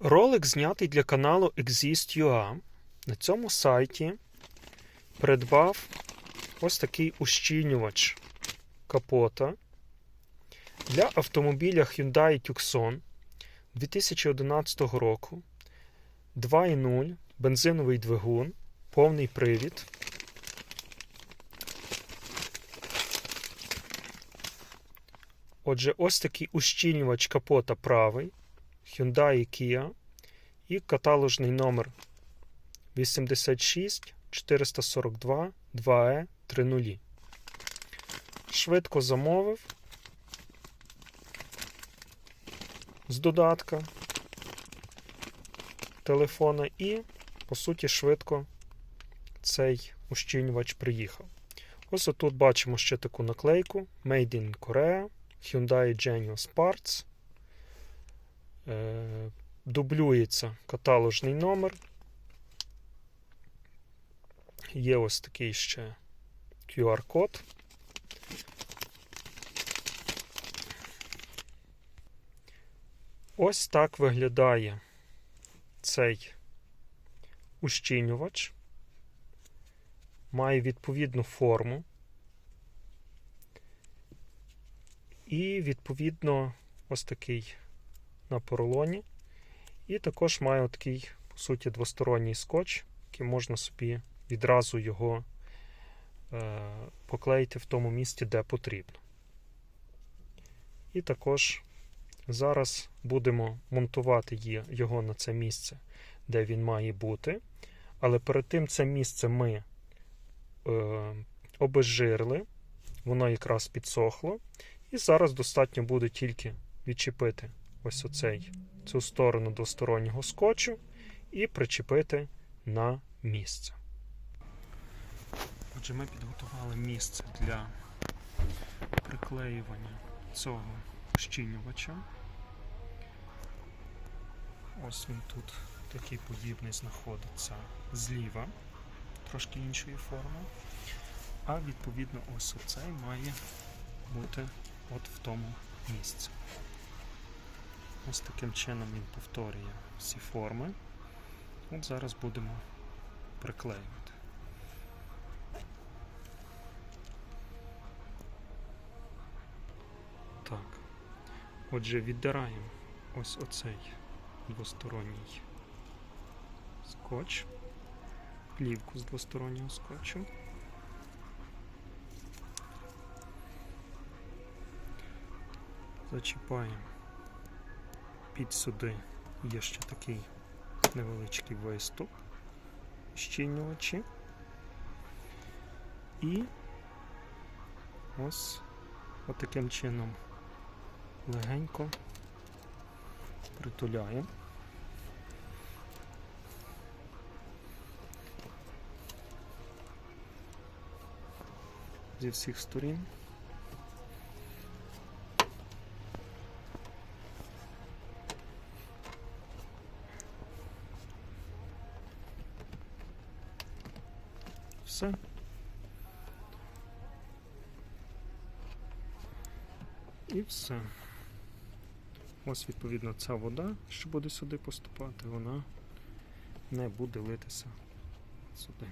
Ролик знятий для каналу Exist.ua. На цьому сайті придбав ось такий ущільнювач капота для автомобіля Hyundai Tucson 2011 року. 2.0 бензиновий двигун, повний привід. Отже, ось такий ущільнювач капота правий. Hyundai Kia і каталожний номер 86 442 2E 30. Швидко замовив з додатка телефона і, по суті, швидко цей ущільнювач приїхав. Ось отут бачимо ще таку наклейку Made in Korea, Hyundai Genius Parts. Е, дублюється каталожний номер. Є ось такий ще QR-код. Ось так виглядає цей ущільнювач. Має відповідну форму. І, відповідно, ось такий на поролоні. І також має такий, по суті, двосторонній скотч, який можна собі відразу його е, поклеїти в тому місці, де потрібно. І також зараз будемо монтувати його на це місце, де він має бути. Але перед тим це місце ми е, обезжирили, воно якраз підсохло. І зараз достатньо буде тільки відчепити ось оцей, цю сторону двостороннього скотчу і причепити на місце. Отже, ми підготували місце для приклеювання цього щільнювача. Ось він тут такий подібний знаходиться зліва, трошки іншої форми. А відповідно ось оцей має бути от в тому місці. Ось таким чином він повторює всі форми. От зараз будемо приклеювати. Так. Отже, віддираємо ось оцей двосторонній скотч, плівку з двостороннього скотчу. Зачіпаємо під сюди є ще такий невеличкий виступ, щільнювачі. І ось отаким чином легенько притуляємо. Зі всіх сторін. Все. І все. Ось, відповідно, ця вода, що буде сюди поступати, вона не буде литися сюди.